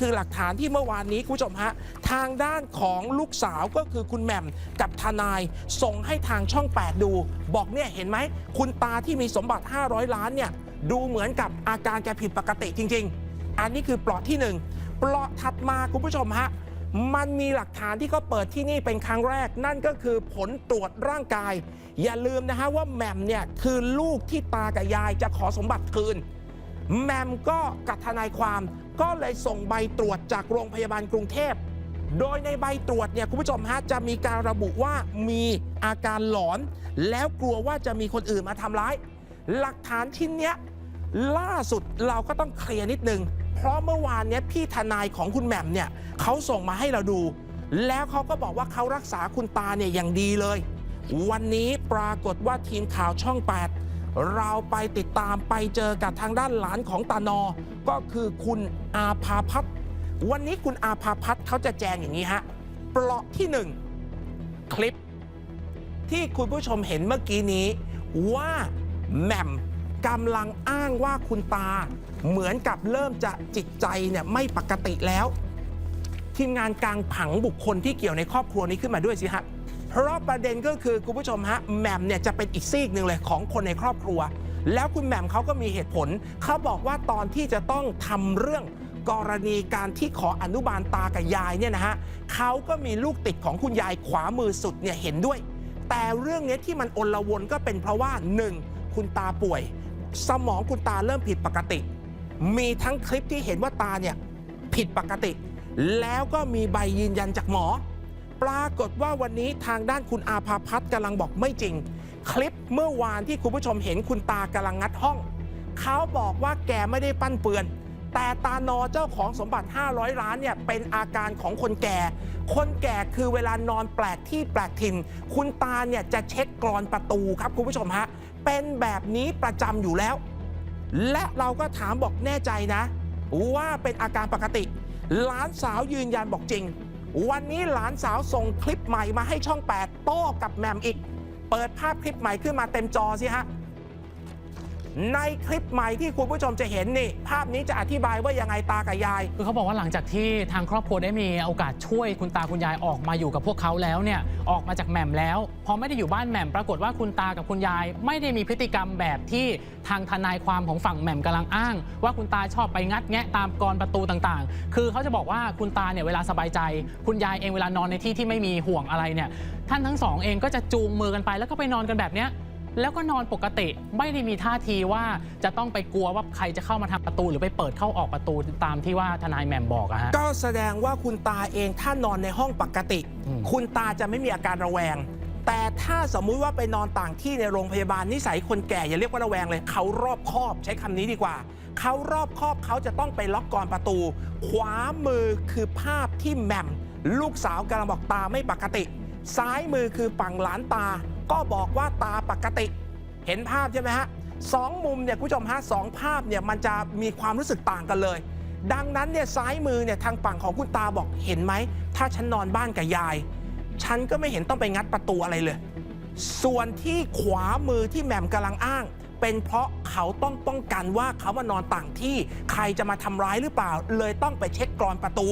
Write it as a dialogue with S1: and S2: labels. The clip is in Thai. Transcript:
S1: คือหลักฐานที่เมื่อวานนี้คุณผู้ชมฮะทางด้านของลูกสาวก็คือคุณแหม่มกับทนายส่งให้ทางช่อง 8 ดู บอกเนี่ยเห็นไหม คุณตาที่มีสมบัติ 500 ล้านเนี่ยดูเหมือนกับอาการแกผิดปกติจริง ๆ อันนี้คือปลอดที่หนึ่งปลอดถัดมาคุณผู้ชมฮะมันมีหลักฐานที่เขาเปิดที่นี่เป็นครั้งแรก นั่นก็คือผลตรวจร่างกาย อย่าลืมนะฮะว่าแหม่มเนี่ยคือลูกที่ตากับยายจะขอสมบัติคืน แมมก็กับทนายความก็เลยส่งใบตรวจจากโรงพยาบาลกรุงเทพ โดยในใบตรวจเนี่ยคุณผู้ชมฮะจะมีการระบุว่ามีอาการหลอน แล้วกลัวว่าจะมีคนอื่นมาทำร้าย หลักฐานชิ้นเนี้ยล่าสุดเราก็ต้องเคลียร์นิดนึง เพราะเมื่อวานเนี้ยพี่ทนายของคุณแหม่มเนี่ยเขาส่งมาให้เราดู แล้วเขาก็บอกว่าเขารักษาคุณตาเนี่ยอย่างดีเลย วันนี้ปรากฏว่าทีมข่าวช่อง 8 เราไปติดตามไปเจอกับทางด้านหลานของตานอ ก็คือคุณอาภาพัฒน์วันนี้คุณอาภาพัฒน์เขาจะแจงอย่างนี้ฮะเปลาะที่หนึ่งคลิป ที่คุณผู้ชมเห็นเมื่อกี้นี้ ว่าแหม่มกำลังอ้างว่าคุณตา เหมือนกับเริ่มจะจิตใจเนี่ยไม่ปกติแล้ว ทีมงานกลางผังบุคคลที่เกี่ยวในครอบครัวนี้ขึ้นมาด้วยสิฮะ เพราะประเด็นก็คือคุณผู้ชมฮะแหม่มเนี่ยจะเป็นอีกซีกหนึ่งเลยของคนในครอบครัว แล้วคุณแหม่มเขาก็มีเหตุผล เขาบอกว่าตอนที่จะต้องทำเรื่องกรณีการที่ขออนุบาลตากับยายเนี่ยนะฮะเขาก็มีลูกติดของคุณยายขวามือสุดเนี่ยเห็นด้วย แต่เรื่องนี้ที่มันอนละวนก็เป็นเพราะว่าหนึ่งคุณตาป่วย สมองคุณตาเริ่มผิดปกติ มีทั้งคลิปที่เห็นว่าตาเนี่ยผิดปกติ แล้วก็มีใบยืนยันจากหมอ ปรากฏว่าวันนี้ทางด้านคุณอาภาพัฒน์กำลังบอกไม่จริง คลิปเมื่อวานที่คุณผู้ชมเห็นคุณตากำลังงัดห้อง เขาบอกว่าแกไม่ได้ปั้นเปือน แต่ตานอเจ้าของสมบัติ 500 ล้านเนี่ยเป็นอาการของคนแก่ คนแก่คือเวลานอนแปลกที่แปลกถิ่น คุณตาเนี่ยจะเช็คกรอนประตูครับคุณผู้ชมฮะเป็นแบบนี้ประจำอยู่แล้ว และเราก็ถามบอกแน่ใจนะ ว่าเป็นอาการปกติหลานสาวยืนยันบอกจริง วันนี้หลานสาวส่งคลิปใหม่มาให้ช่อง 8 โต้กับแหมมอีก เปิดภาพคลิปใหม่ขึ้นมาเต็มจอสิฮะ ในคลิปใหม่ที่คุณผู้ชมจะเห็นนี่ ภาพนี้จะอธิบายว่ายังไงตากับยาย
S2: คือเขาบอกว่าหลังจากที่ทางครอบครัวได้มีโอกาสช่วยคุณตาคุณยายออกมาอยู่กับพวกเขาแล้วเนี่ยออกมาจากแหม่มแล้ว พอไม่ได้อยู่บ้านแหม่มปรากฏว่าคุณตากับคุณยาย ไม่ได้มีพฤติกรรมแบบที่ทางทนายความของฝั่งแหม่มกำลังอ้าง ว่าคุณตาชอบไปงัดแงะตามกรประตูต่างๆ คือเขาจะบอกว่าคุณตาเนี่ยเวลาสบายใจ คุณยายเองเวลานอนในที่ที่ไม่มีห่วงอะไรเนี่ยท่านทั้งสองเองก็จะจูงมือกันไปแล้วก็ไปนอนกันแบบเนี้ย แล้วก็นอนปกติไม่ได้มีท่าทีว่าจะต้องไปกลัวว่าใครจะเข้ามาทางประตู หรือไปเปิดเข้าออกประตูตามที่ว่าทนายแหม่มบอกอะฮะ
S1: ก็แสดงว่าคุณตาเองถ้านอนในห้องปกติ
S2: อืม
S1: คุณตาจะไม่มีอาการระแวง แต่ถ้าสมมุติว่าไปนอนต่างที่ในโรงพยาบาลนิสัยคนแก่อย่าเรียกว่าระแวงเลยเขารอบคอบใช้คำนี้ดีกว่าเขารอบคอบเขาจะต้องไปล็อกกรอนประตู ขวามือคือภาพที่แหม่ม ลูกสาวกำลังบอกตาไม่ปกติ ซ้ายมือคือฝั่งหลานตา ก็บอกว่าตาปกติ เห็นภาพใช่ไหมฮะสองมุมเนี่ยคุณผู้ชมฮะสองภาพเนี่ยมันจะมีความรู้สึกต่างกันเลย ดังนั้นเนี่ยซ้ายมือเนี่ยทางฝั่งของคุณตาบอกเห็นไหม ถ้าฉันนอนบ้านกับยาย ฉันก็ไม่เห็นต้องไปงัดประตูอะไรเลย ส่วนที่ขวามือที่แหม่มกำลังอ้าง เป็นเพราะเขาต้องป้องกันว่าเขามานอนต่างที่ใครจะมาทำร้ายหรือเปล่า เลยต้องไปเช็คกรอนประตู